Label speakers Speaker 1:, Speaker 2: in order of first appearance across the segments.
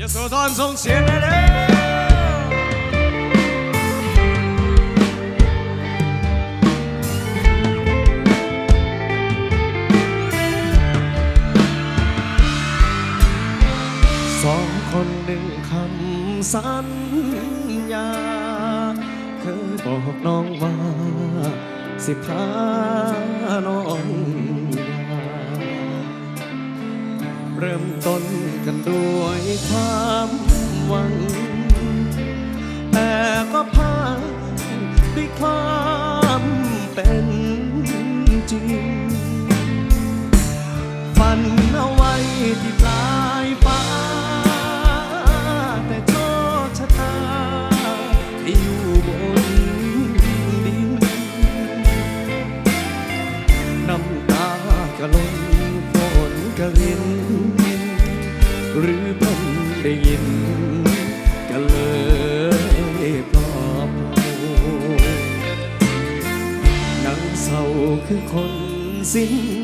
Speaker 1: ยโสธรส่งเสียงได้เลยสองคนหนึ่งคำสัญญา เคยบอกน้องว่า สิพาน้อง เริ่มต้นกันด้วยความหวัง แต่ก็พานด้วยความเป็นจริง สิ้น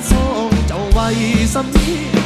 Speaker 1: มาส่งเ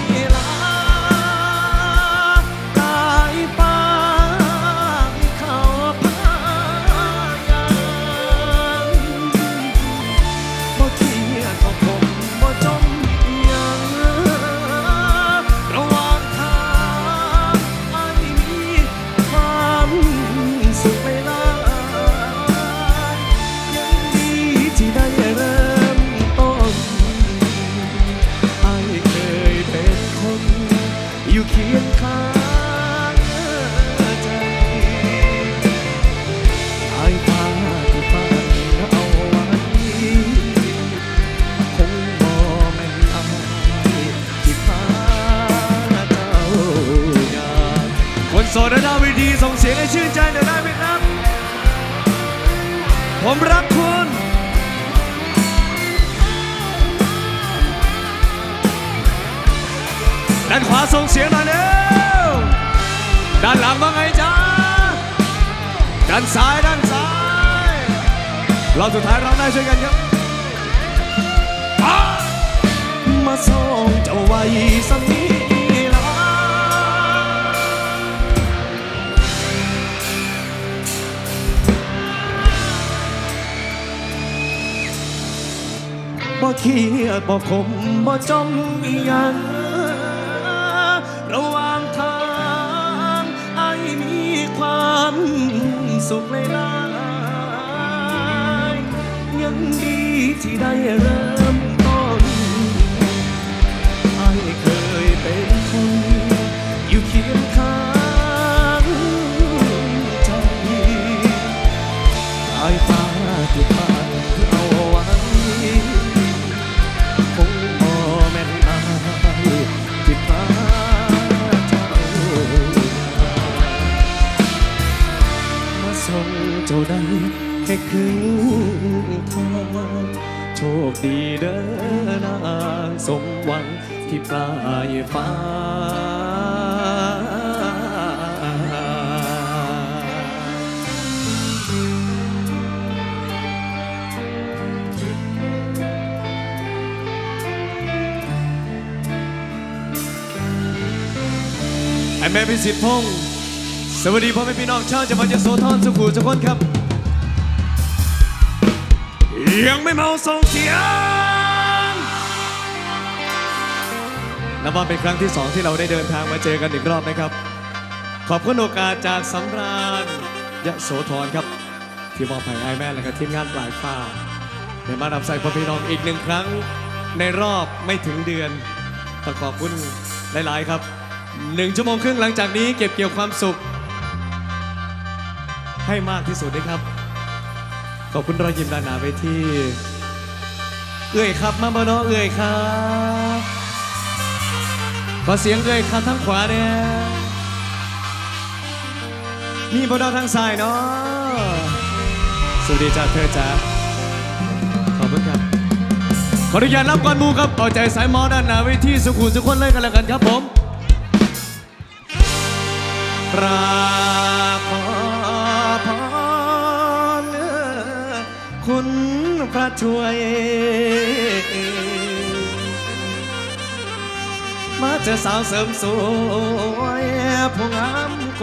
Speaker 1: ด้านขวาส่งเสียงหน่อยเร็วด้านหลังว่าไงจ๊ะด้านซ้ายด้านซ้ายเราสุดท้ายเราได้ช่วยกันครับมาส่งเจ้าไว้สมีลาบ่เครียดบ่ขมบ่จมอีหยัง ความสุขเลยลายยังดีที่ได้เริ่ม โชคดีเด้อนางสมหวังที่ปลายฟ้า ไอแม่พิสิทธิ์พงศ์สวัสดีพ่อแม่พี่น้องชาวจังหวัดยโสธรสุขุมทุกคนครับ ยังไม่เมาส่งเสียงนับว่าเป็นครั้งที่สองที่เราได้เดินทางมาเจอกันอีกรอบนะครับ ขอบคุณโอกาสจากสำราญยะโสธรครับ ที่มอบให้ไอแม่และก็ทีมงานปลายฟ้าได้มานำใส่พ่อพี่น้องอีกหนึ่งครั้งในรอบไม่ถึงเดือนต้องขอบคุณหลาย ๆ ครับหนึ่งชั่วโมงครึ่งหลังจากนี้เก็บเกี่ยวความสุข ให้มากที่สุดด้วยครับ ขอบคุณรอยยิ้มด้านหน้าเวทีเอื่อยครับมาบเนอเอื่อยครับขอเสียงเอื่อยครับทั้งขวาเนี่ยมีบเนอทางซ้ายเนาะสวัสดีจ้าเธอจ้าขอบคุณครับขออนุญาตรับก่อนหมูครับเอาใจสายมอด้านหน้าเวทีสุขุมสุขคนเลยกันแล้วกันครับผมรา คุณพระช่วย มาเจอสาวเสริมสวยผู้งามโก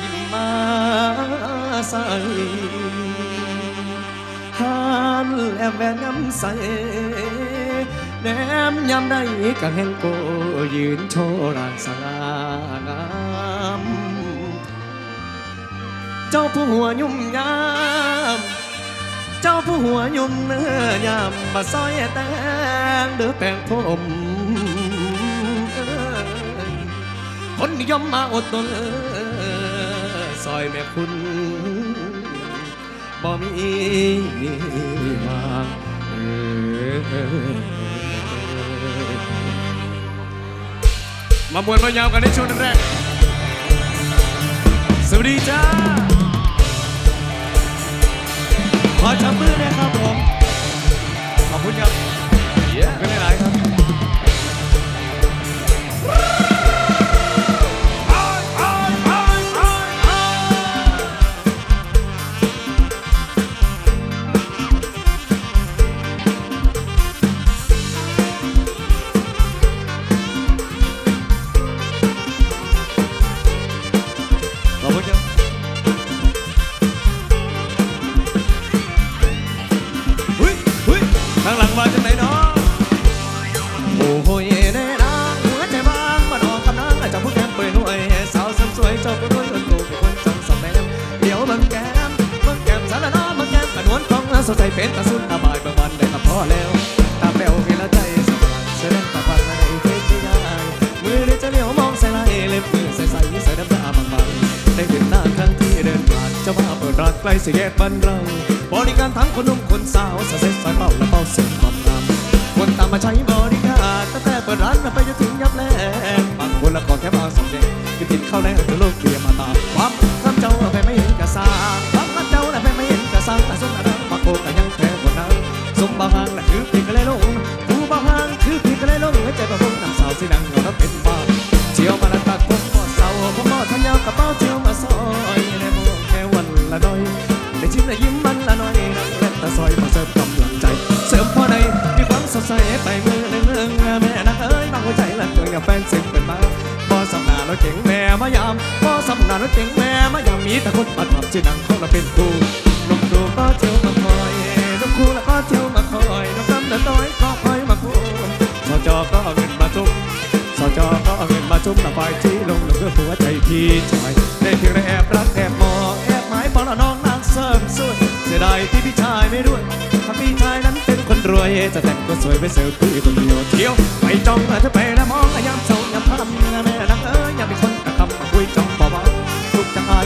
Speaker 1: ยิ้มมาใส่ฮานแอบแวนยำใสแนมยำได้กัแห่งโกยืนโชว์รางสง่างาม เจ้าผู้หัวยุ่มยาม เจ้าผู้หัวยุ่มเนื้อยามมาซอยแตงเดือแปลงผมคนนิยมมาอดตนเอ้ยซอยแม่คุณบ่มีวางเออมามวนมายาวกันในช่วงแรก สวัสดีจ้า ข สดใสเป็นตาสุนตาบายบางวันได้กับพ่อแล้ว ตาแป๋วเห็นแล้วใจสบายเสด็จตาพันมในเพชรที่ยายมือเดียวจะเลี้ยวมองใส่ไหลเล็บมือใส่ใส่ใส่น้ำตาบางบางได้เห็นหน้าครั้งที่เดินผ่านเจ้ามาเปิดร้านใกล้สี่แยกบ้านเราบริการทั้งคนหนุ่มคนสาวสะเซ็ตสายเป่าและเป่าเสียงความงามคนตามมาใช้บริการตั้งแต่เปิดร้านมาไปจนถึงยับแลงบางคนละก่อนแค่มาสองเด็กคือติดเข้าแรงคือโลกเรียมา เก่งแม่มายามมีแต่คนมาทำชื่อนังเขาละเป็นครูนกตูก็เที่ยวมาคอยนกคูแล้วก็เที่ยวมาคอยนกกำเดินต้อยก็คอยมาคูสจก็เอาเงินมาจุ่มสจก็เอาเงินมาจุ่มละไฟที่ลงลงด้วยหัวใจพี่ชายได้เพียงแอบรักแอบมองแอบหมายปองละน้องนางเสริมสวยเสียดายที่พี่ชายไม่ด้วยถ้าพี่ชายนั้นเป็นคนรวยจะแต่งก็สวยไปเซลฟี่คนเดียวเที่ยวไปจ้องอาจจะไปแล้วมองยามเศร้ายามค่ำแม่นัก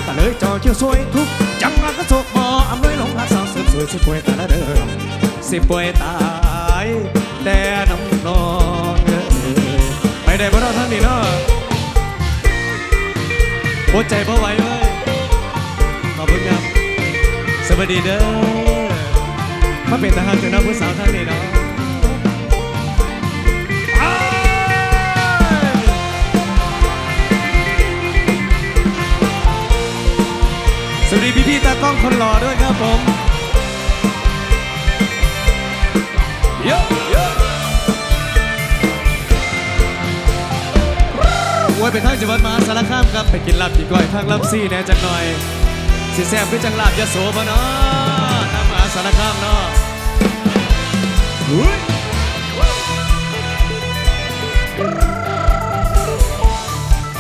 Speaker 1: กจังอาเลยจอเที่ยวสวยทุกจังหวะก็โศกหมออำนวยหลงรักสาวเสริมสวยสิป่วยตาละเด้อสิป่วยตายแต่น้ำนองเอ้ยไปได้บ่เราท่านนี่เนาะปวดใจบ่ไหวเลยขอบคุณครับสวัสดีเด้อมาเป็นทหารเจ้าน้าผู้สาวท่านนี่เนาะ พี่พี่ๆตากล้องคนหล่อด้วยครับผมเยอะเยอะโอ้ยไปทางจังหวัดมหาสารคามครับไปกินลาบกี่ก้อยทางลำซี่แหน่จังหน่อยสิแซ่บคือจังลาบยะโสบ่เนาะทางมหาสารคามเนาะหุ้ย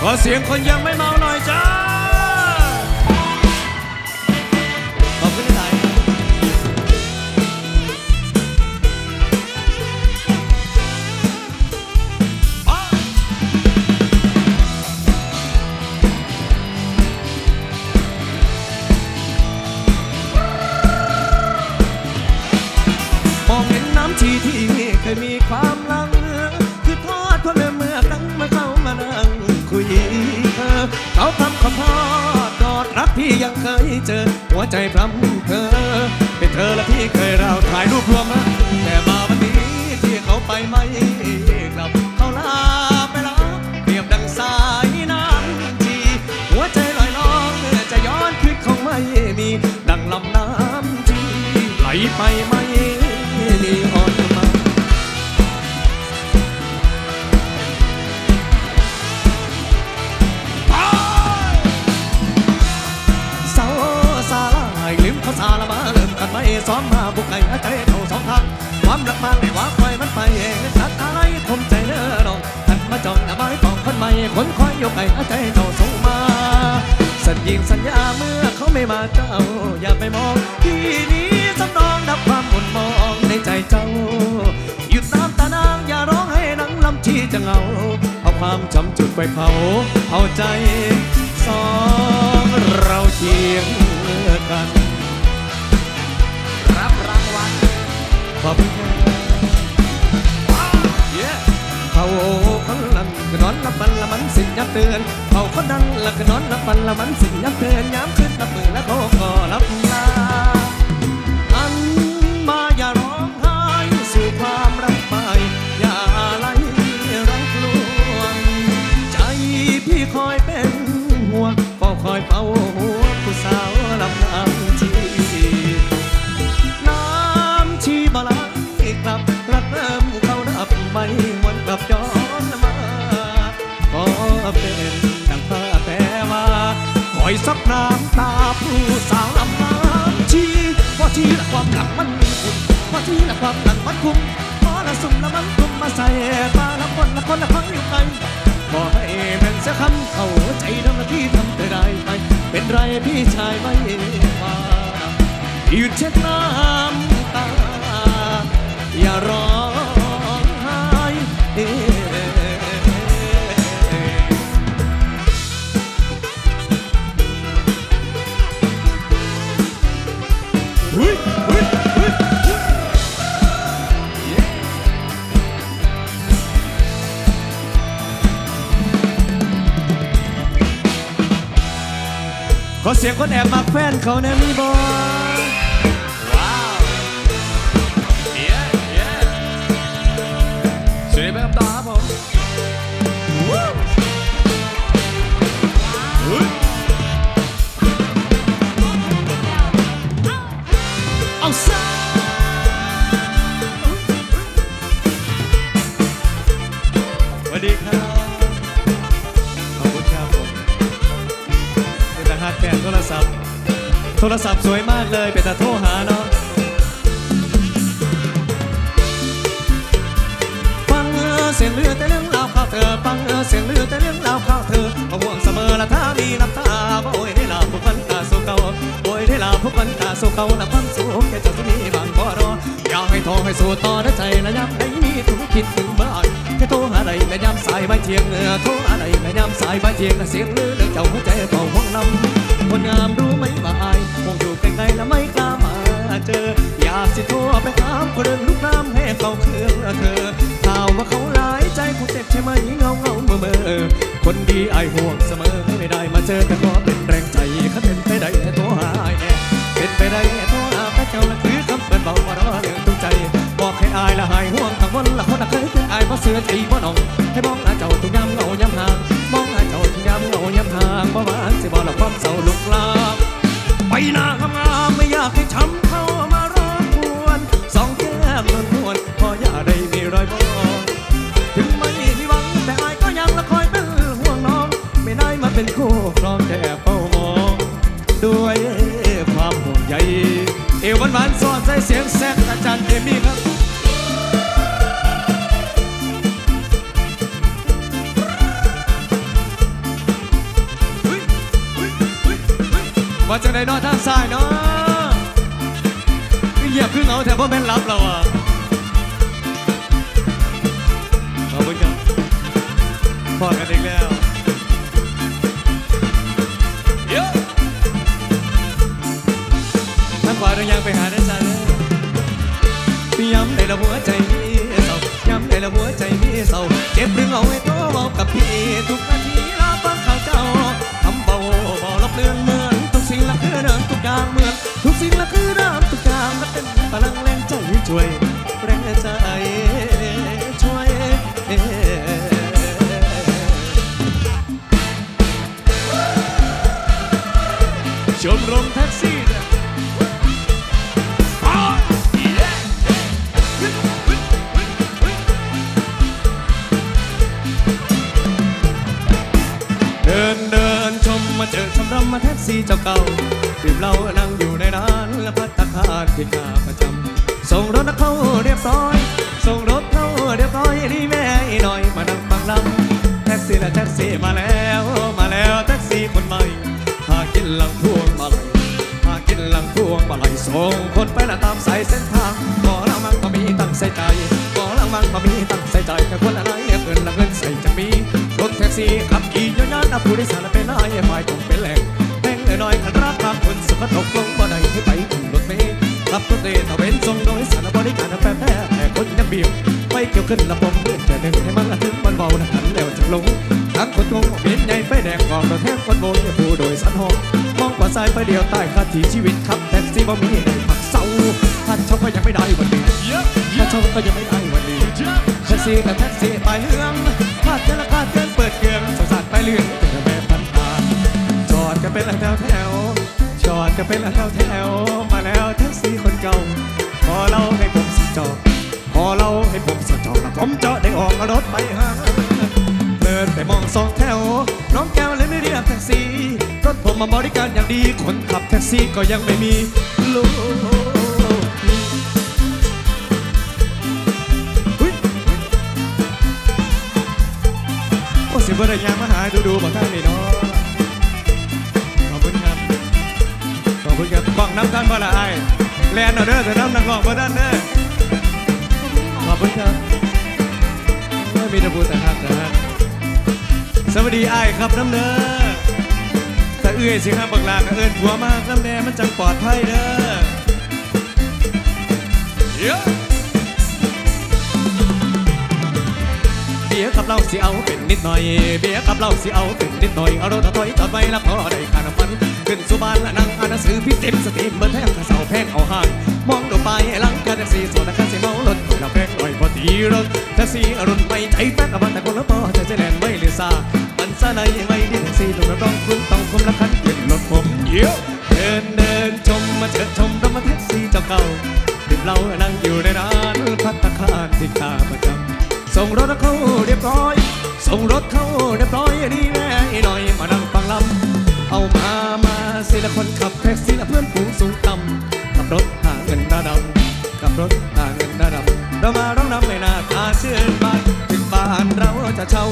Speaker 1: ขอเสียงคนยังไม่เมาหน่อยจ้า เคยเจอ หัวใจพร่ำเธอ เป็นเธอและที่เคยเราถ่ายรูปรวมมาแต่มาวันนี้ที่เขาไปไม่กลับเขาลาไปแล้วเปรียบดังสายน้ำทีหัวใจลอยลองจะย้อนคืนคงไม่มี ดังลำน้ำที่ไหลไปไม่ ซ้อมมาบุกไก่ใจเขาสองทางความรักมันไม่ว่าคอยมันไปเองทัดอะไรคมใจเนื้อดองหันมาจ้องหน้าไม้ปองคนใหม่คนคอยยกไก่ใจเจ้าส่งมา สัญญิงสัญญาเมื่อเขาไม่มาเจ้า อย่าไปมองที่นี้สำนองดับความหมุนมองในใจเจ้าหยุดน้ำตานางอย่าร้องให้นังลำที่จะเหงาเอาความจำจุดไปเผาเอาใจสองเราเคียงกัน เตือนเขาคนนั้นละคือนอนนับบันละมันสิ่งยับเตือนย้ำขึ้นนับมือละโทก็รับลาอันมาอย่าร้องไห้สู่ความรักไป อย่าอะไรรักลวง ใจพี่คอยเป็นห่วงเฝ้าคอยเฝ้าหัวผู้สาวลำน้ำชีน้ำชีบาลายกลับรักเริ่มเขานับไม่หวนกลับย้อ เป็นดังพระแต่ว่าคอยซับน้ำตาผู้สาวลำน้ำชีเพราะที่ละความหลังมันมีคุณเพราะที่ละความหลังมันคุ้มเพราะละสุ่มละมันคุ้มมาใส่ตาละคนละคนละพังอยู่ไกลขอให้แม่นเสียคำเข้าใจทำหน้าที่ทำเธอได้ไป เป็นไรพี่ชายไม่ว่าหยุดเช็ดน้ำตา อย่าร้อง ขอเสียงคนแอบมาแฟนเขาแน่มีบอ
Speaker 2: ร
Speaker 1: ศัพท์สวยมากเลยเป็นแต่โทรหาเนาะฟังเสียงเรือแต่เรื่องราวข่าวเธอฟังเสียงเรือแต่เรื่องราวข่าวเธอก็ห่วงเสมอละถ้ามีน้ำตาว่าโอ้ยได้ลาผู้คนตาสู้เก่าโอ้ยได้ลาผู้คนตาสู้เก่าละความสูงแค่จ้าที่นี่บางก็รออยากให้ทองให้สู้ต่อได้ใจละย้ำได้มีถึงคิดถึงบ้าน แค่โทรหาใดแม่ย้ำสายใบเทียงเออโทรหาใดแม่ย้ำสายใบเทียงเสียงเรือเรื่องเจ้าหัวใจเฝ้าห้องนำคนงามรู้ไหมว่าอายคงอยู่ไกลๆและไม่กล้ามาเจอ อยากสิโทรไปถามคนเรื่องลูกน้ำให้เขาเครื่องเธอข่าวว่าเขาหลายใจคงเจ็บใช่ไหมเงาเงาเมื่อเมื่อคนดีไอายห่วงเสมอไม่ได้มาเจอก็เป็น สือใจบ่น้องให้มองหน้าเจ้าทุกยามเหงายามห่างมองหน้าเจ้าทุกยามเหงายามห่างบ่หวานสิบ่หลับความเศร้าลุกลามไปหน้า พอกันอีกแล้วงยังไปหาได้จ้าเลยย้ำในละหัวใจมีเศร้าย้ำในละหัวใจมีเศร้าเจ็บหรือเอาไว้ตัวเบากับพี่ทุกนาทีเราฟังข่าวเจ้าทำเบาเบาลับเลือนเมือนทุกสิ่งละคือเดิมทุกอย่างเหมือนทุกสิ่งละคือเดิทุกอย่างมัเป็นพลังแรงใจช่วย แท็กซี่เนี่ยเดินเดินชมมาเจอชมรมมาแท็กซี่เจ้าเก่าดื่มเหล้านั่งอยู่ในร้านและพัตตาคารที่ข้าประจำส่งรถเข้าเรียบร้อย ส่งรถเข้าเรียบร้อยนี่แม่หน่อยมานั่งฟังลำแท็กซี่และแท็กซี่มาแล้ว มาแล้วแท็กซี่คนใหม่หากินหลังพวงมาลัย หลังพวงมาลัยส่งคนไปละตามสายเส้นทางขอละมังมามีตั้งใส่ใจขอละมังมามีตั้งใส่ใจแต่คนละไหนเงินละเงินใส่จะมีรถแท็กซี่ขับขี่ย้อนย้อนนับผู้โดยสารเป็นนายฝ่ายคงเป็นแหล่งแบ่งน้อยๆกันรักบางคนสุขตกลงบ่ได้ให้ไปถึงรถเมล์ขับรถเมล์ตะเวนส่งโดยสารบริการแฟร์แท้แต่คนยังเบียวไม่เกี่ยวขึ้นระบบเพื่อนแต่หนึ่งให้มันละถึงมันเบาละหันแล้วจะลงทั้ง คนโงงเปลี่ยนใหญ่ไฟแดงกองรถแทบคนโบนผู้โดยสารหงมองกว่าสายไฟเดียวใต้คาถีชีวิตขับแท็กซี่บ่มีในผักเศร้าถ้าช่าก็ยังไม่ได้วันนี้ถ้าช่าก็ยังไม่ได้วันนี้แท็กซี่กับแท็กซี่ไปเรื่องพลาดเจราคาเกินเปิดเกลืองสงสารไปเรื่องเจอแม่พันผ่านจอดกันเป็นแถวแถวจอดกันเป็นแถวแถวมาแล้วแท็กซี่คนเก่าขอเล่าให้ผมสักจอดขอเล่าให้ผมสักจอแล้วผมจอดได้ออกรถไปหาเดินไปมองสองแถว น้องแก้วเลยไม่เรียกแท็กซี่รถผมมาบริการอย่างดีคนขับแท็กซี่ก็ยังไม่มีลูกเฮ้ยโอ้สิบระยามาหาดูดูบอกท่านนี่เนาะขอบคุณครับขอบคุณครับกล้องน้ำท่านบ่ละไอแลนเอาเด้อแต่น้ำนักกล้องบ่ด้านเด้อขอบคุณครับไม่มีตะบูแต่ครับแต่ฮัก สวัสดีไอ้ครับน้ำเด้อถ้าเอื้อยสิครับบักลาก็เอิ้นผัวมากน้ำแน่มันจังปลอดภัยเด้อ
Speaker 2: เยอะ
Speaker 1: เบียกับเราสิเอาเป็นนิดหน่อย เบียกับเราสิเอาเป็นนิดหน่อย เอารถถอยต่อไปแล้วพอได้ค่าน้ำมันขึ้นสุบานและนั่งอ่านหนังสือพี่เต็มสตรีมเบอร์แทงข้าเสาแพงเอาห่างมองดูไปหลังการแท็กซี่ส่วนนักการสิเมารถคนละแพงหน่อยพอตีรถแท็กซี่อรุณไม่ใจแป๊กกับมันแต่คนละพอใจใจแลนไม่เล ยซามันไม่ดีแท็กซี่ต้องร้องคุณต้องคมละคันขึ้นรถผมเยี่ยวเดินเดินชมมาเจอชมรถมาแท็กซี่เจ้าเก่าดื่มเหล้านั่งอยู่ในร้านพัตตาคารที่ข้าประจำส่งรถเข้าเรียบร้อย ส่งรถเข้าเรียบร้อยนี่แม่อีหน่อยมานั่งฟังลำเอามามาสิละคนขับแท็กซี่ละเพื่อนฝูงสูงต่ำขับรถหาเงินดาดำขับรถหาเงินดาดำเรามาร้องนำในหน้าตาเชื่นบานถึงบ้านเราจะเช่า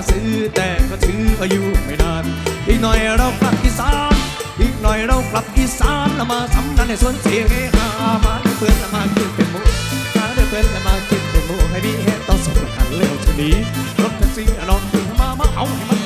Speaker 1: ะซื้อแต่ก็ถืออายุไม่นาน อีกหน่อยเรากลับอีสาน อีกหน่อยเรากลับอีสานเรามาสำนันในสวนเสียงห้หามาเดินเพื่อนละมากินเป็นหมูมาเดินเพื่อนละมากินเป็นหมูให้มีเหตุต้องสมกันเร็วทีนี้รถแท็กซี่น้องถึงมามาเอาให้มัน